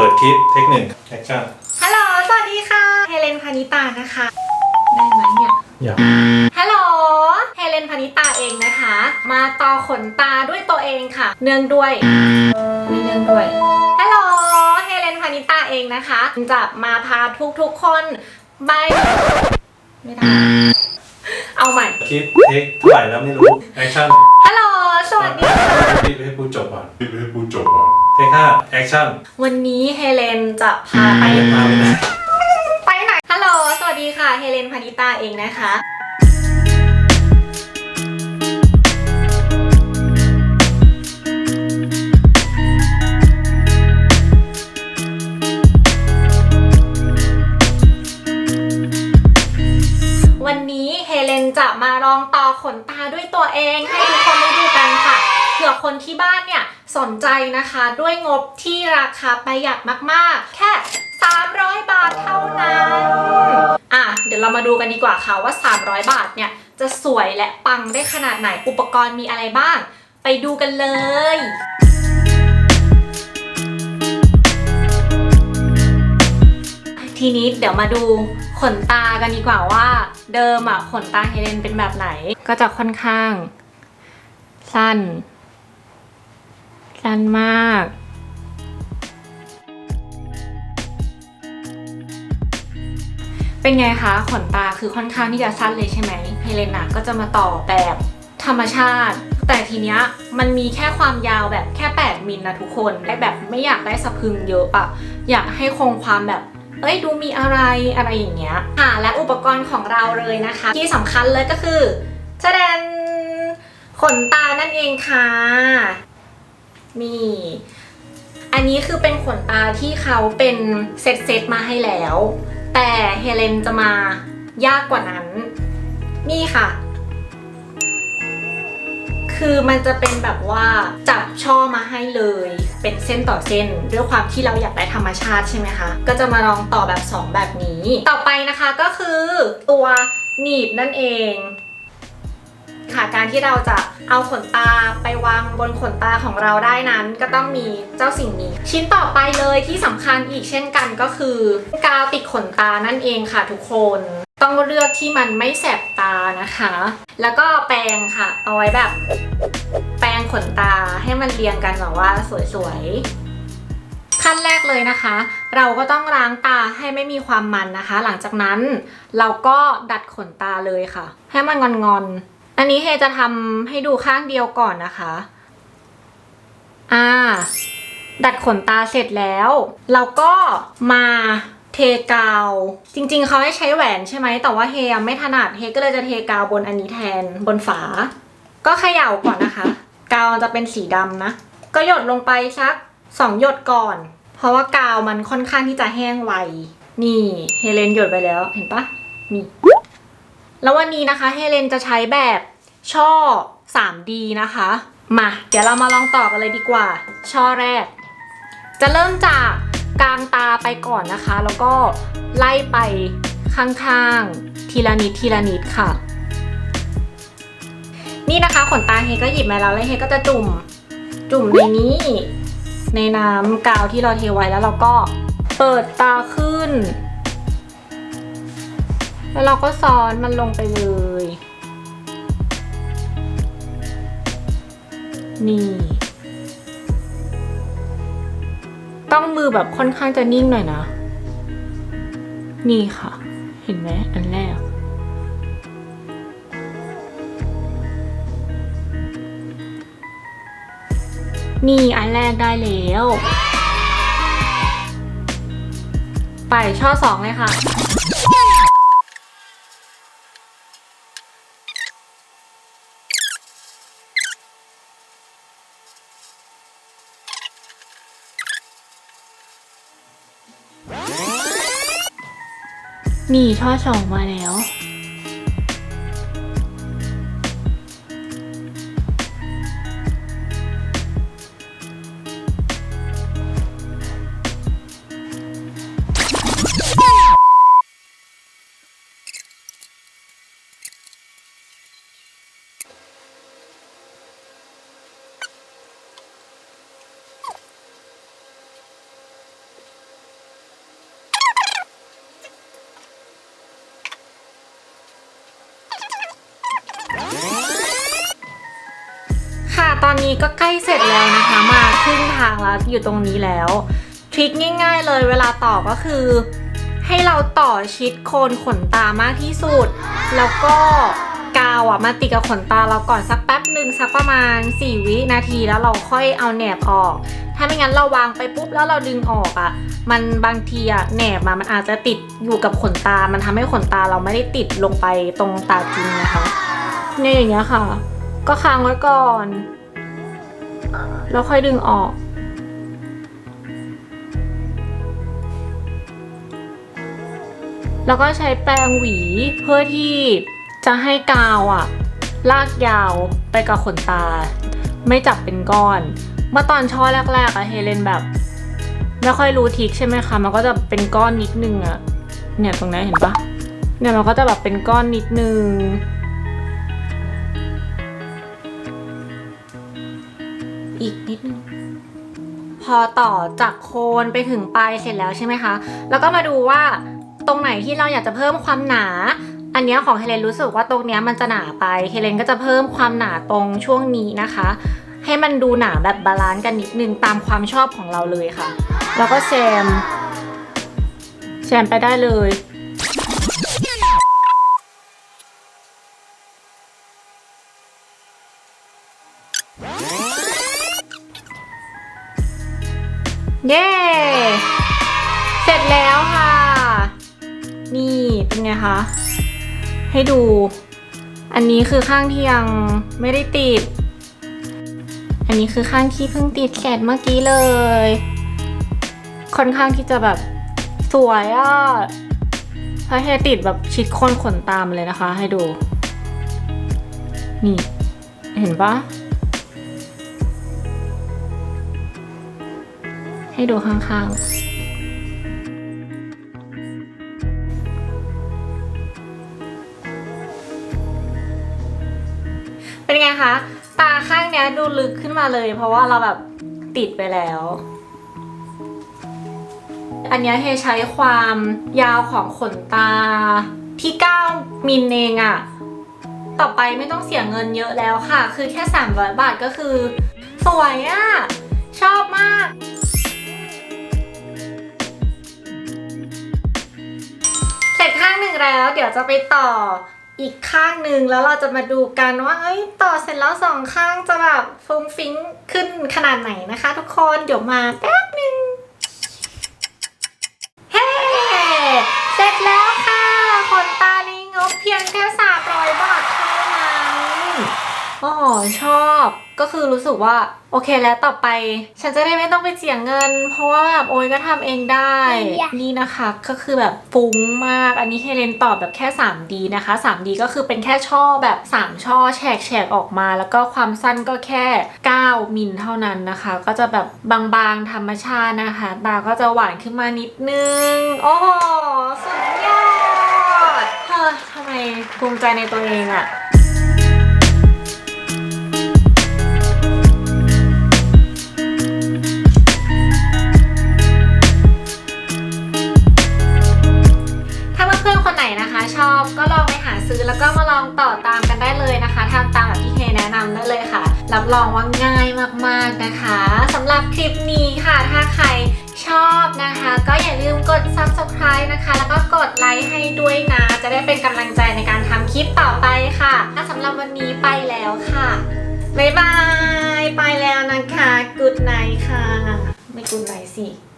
ปิดคลิปเทคหนึ่งแอคชั่นฮัลโหล สวัสดีค่ะ เฮเลนพานิตานะคะ ได้ไหมเนี่ย อย่าฮัลโหล เฮเลนพานิตาเองนะคะ มาต่อขนตาด้วยตัวเองค่ะ เนื่องด้วยไม่เนื่องด้วย ฮัลโหล เฮเลนพานิตาเองนะคะ จะมาพาทุกๆคนไปไม่ได้ เอาใหม่ คลิปเทคเท่าไหร่แล้วไม่รู้แอคชั่นฮัลโหล สวัสดีค่ะรีบให้พูดจบก่อนรีบให้พูดจบก่อน เทคห้าแอคชั่นวันนี้เฮเลนจะพาไปไปมาไปไหนไปไหน ฮัลโหล สวัสดีค่ะ เฮเลนพานิตาเองนะคะ วันนี้เฮเลนจะมาลองต่อขนตาด้วยตัวเองให้ทุกคนได้ดูกันค่ะเผื่อคนที่บ้านเนี่ยสนใจนะคะด้วยงบที่ราคาประหยัดมากๆ แค่ 300 บาทเท่านั้น อะเดี๋ยวเรามาดูกันดีกว่าค่ะว่า 300 บาทเนี่ยจะสวยและปังได้ขนาดไหนอุปกรณ์มีอะไรบ้าง ไปดูกันเลยทีนี้เดี๋ยวมาดูขนตากันดีกว่าว่า เดิมอะขนตาเฮเลนเป็นแบบไหน ก็จะค่อนข้าง สั้น สั้นมาก เป็นไงคะ ขนตาคือค่อนข้างที่จะสั้นเลยใช่ไหมเฮเลนอะก็จะมาต่อแบบธรรมชาติ แต่ทีเนี้ยมันมีแค่ความยาวแบบแค่ 8 มิลนะทุกคนได้แบบไม่อยากได้สะพึงเยอะอะอยากให้คงความแบบเอ้ยดูมีอะไรอะไรอย่างเงี้ยค่ะ และอุปกรณ์ของเราเลยนะคะ ที่สำคัญเลยก็คือแสดงขนตานั่นเองค่ะ นี่อันนี้คือเป็นขนตาที่เขาเป็นเซตเซตมาให้แล้ว แต่เฮเลนจะมายากกว่านั้น นี่ค่ะ คือมันจะเป็นแบบว่าจับช่อมาให้เลย เป็นเส้นต่อเส้น ด้วยความที่เราอยากได้ธรรมชาติใช่ไหมคะ ก็จะมาลองต่อแบบ 2 แบบนี้ ต่อไปนะคะก็คือตัวหนีบนั่นเอง ค่ะการที่เราจะเอาขนตาไปวางบนขนตาของเราได้นั้น ก็ต้องมีเจ้าสิ่งนี้ ชิ้นต่อไปเลยที่สำคัญอีกเช่นกันก็คือกาวติดขนตานั่นเองค่ะทุกคน ต้องเลือกที่มันไม่แสบตานะคะ แล้วก็แปรงค่ะ เอาไว้แบบ แปรงขนตาให้มันเรียงกันแบบว่าสวยๆขั้นแรกเลยนะคะ เราก็ต้องล้างตาให้ไม่มีความมันนะคะ หลังจากนั้นเราก็ดัดขนตาเลยค่ะ ให้มันงอนๆ อันนี้เฮจะทำให้ดูข้างเดียวก่อนนะคะ อ่า ดัดขนตาเสร็จแล้ว เราก็มาเทกาว จริงๆ เขาให้ใช้แหวนใช่ไหม แต่ว่าเฮไม่ถนัด เฮก็เลยจะเทกาวบนอันนี้แทนบนฝา ก็เขย่าก่อนนะคะ กาวจะเป็นสีดำนะ ก็หยดลงไปสักสองหยดก่อน เพราะว่ากาวมันค่อนข้างที่จะแห้งไว นี่เฮเลนหยดไปแล้ว เห็นปะนี่ แล้ววันนี้นะคะเฮเลนจะใช้แบบช่อ 3D นะคะ มา เดี๋ยวเรามาลองต่อกันเลยดีกว่า ช่อแรก จะเริ่มจากกลางตาไปก่อนนะคะ แล้วก็ไล่ไปข้างๆ ทีละนิดทีละนิดค่ะ นี่นะคะขนตาเฮก็หยิบมาแล้วแล้วเฮก็จะจุ่ม จุ่มในนี้ ในน้ำกาวที่เราเทไว้แล้วเราก็เปิดตาขึ้น แล้วเราก็ซ้อนมันลงไปเลย นี่ ต้องมือแบบค่อนข้างจะนิ่งหน่อยนะ นี่ค่ะ เห็นไหมอันแรก นี่อันแรกได้แล้ว ไปช่อสองเลยค่ะ นี่ช่อสองมาแล้ว นี้ก็ใกล้เสร็จแล้วนะคะ มาครึ่งทางแล้วอยู่ตรงนี้แล้ว ทริคง่าย ๆ เลยเวลาต่อก็คือ ให้เราต่อชิดโคนขนตามากที่สุด แล้วก็กาวอะมาติดกับขนตาเราก่อนสักแป๊บหนึ่งสักประมาณ 4 วินาทีแล้วเราค่อยเอาแหนบออก ถ้าไม่งั้นเราวางไปปุ๊บแล้วเราดึงออกอะ มันบางทีอะแหนบมามันอาจจะติดอยู่กับขนตา มันทำให้ขนตาเราไม่ได้ติดลงไปตรงตาจริงนะคะเนี่ยอย่างเงี้ยค่ะ ก็ค้างไว้ก่อน แล้วค่อยดึงออก แล้วก็ใช้แปรงหวีเพื่อที่จะให้กาวอะลากยาวไปกับขนตา ไม่จับเป็นก้อน เมื่อตอนช่อแรกๆอะเฮเลนแบบไม่ค่อยรู้ทิกใช่ไหมคะ มันก็จะเป็นก้อนนิดนึงอะเนี่ยตรงนี้เห็นปะเนี่ยมันก็จะแบบเป็นก้อนนิดนึง อีกนิดนึง พอต่อจากโคนไปถึงปลายเสร็จแล้วใช่ไหมคะ แล้วก็มาดูว่าตรงไหนที่เราอยากจะเพิ่มความหนา อันเนี้ยของเฮเลนรู้สึกว่าตรงเนี้ยมันจะหนาไป เฮเลนก็จะเพิ่มความหนาตรงช่วงนี้นะคะ ให้มันดูหนาแบบบาลานซ์กันนิดนึงตามความชอบของเราเลยค่ะ แล้วก็แซมแซมไปได้เลย เย้ เสร็จแล้วค่ะ นี่เป็นไงคะ ให้ดู อันนี้คือข้างที่ยังไม่ได้ติด อันนี้คือข้างที่เพิ่งติดเสร็จเมื่อกี้เลย ค่อนข้างที่จะแบบสวยอะ่ะถ้าให้ติดแบบชิดโคนขนตามเลยนะคะ ให้ดู นี่ เห็นปะ ให้ดูข้างๆเป็นไงคะ ตาข้างเนี้ยดูลึกขึ้นมาเลย เพราะว่าเราแบบติดไปแล้ว อันเนี้ยเฮใช้ความยาวของขนตาที่ 9 มิลเองอะต่อไปไม่ต้องเสียเงินเยอะแล้วค่ะ คือแค่ 300 บาทก็คือ สวยอะชอบมาก สร็จข้างหนึ่งแล้ว เดี๋ยวจะไปต่ออีกข้างหนึ่งแล้วเราจะมาดูกันว่าเอ้ยต่อเสร็จแล้วสองข้างจะแบบฟุ้งฟิ้งขึ้นขนาดไหนนะคะ ทุกคนเดี๋ยวมาแป๊บหนึ่งเฮ้ เสร็จแล้วค่ะขนตานี้งบเพียงแค่สาม โอ้โหชอบก็คือรู้สึกว่าโอเคแล้วต่อไป ฉันจะได้ไม่ต้องไปเสียเงิน เพราะว่าแบบโอยก็ทำเองได้ นี่นะคะก็คือแบบฟุ้งมาก อันนี้เฮเลนตอบแบบแค่ 3D นะคะ 3D ก็คือเป็นแค่ช่อแบบ 3 ช่อแฉกแฉกๆออกมา แล้วก็ความสั้นก็แค่ 9 มิลเท่านั้นนะคะ ก็จะแบบบางๆธรรมชาตินะคะ ตาก็จะหวานขึ้นมานิดนึง โอ้โหสุดยอดเฮ้ยทำไมภูมิใจในตัวเองอะ ลองว่าง่ายมากๆนะคะสำหรับคลิปนี้ค่ะ ถ้าใครชอบนะคะ ก็อย่าลืมกด subscribe นะคะ แล้วก็กดไลค์ให้ด้วยนะ จะได้เป็นกำลังใจในการทำคลิปต่อไปค่ะถ้าสำหรับวันนี้ไปแล้วค่ะ บ๊ายบาย ไปแล้วนะคะ good night ค่ะ ไม่ good night สิ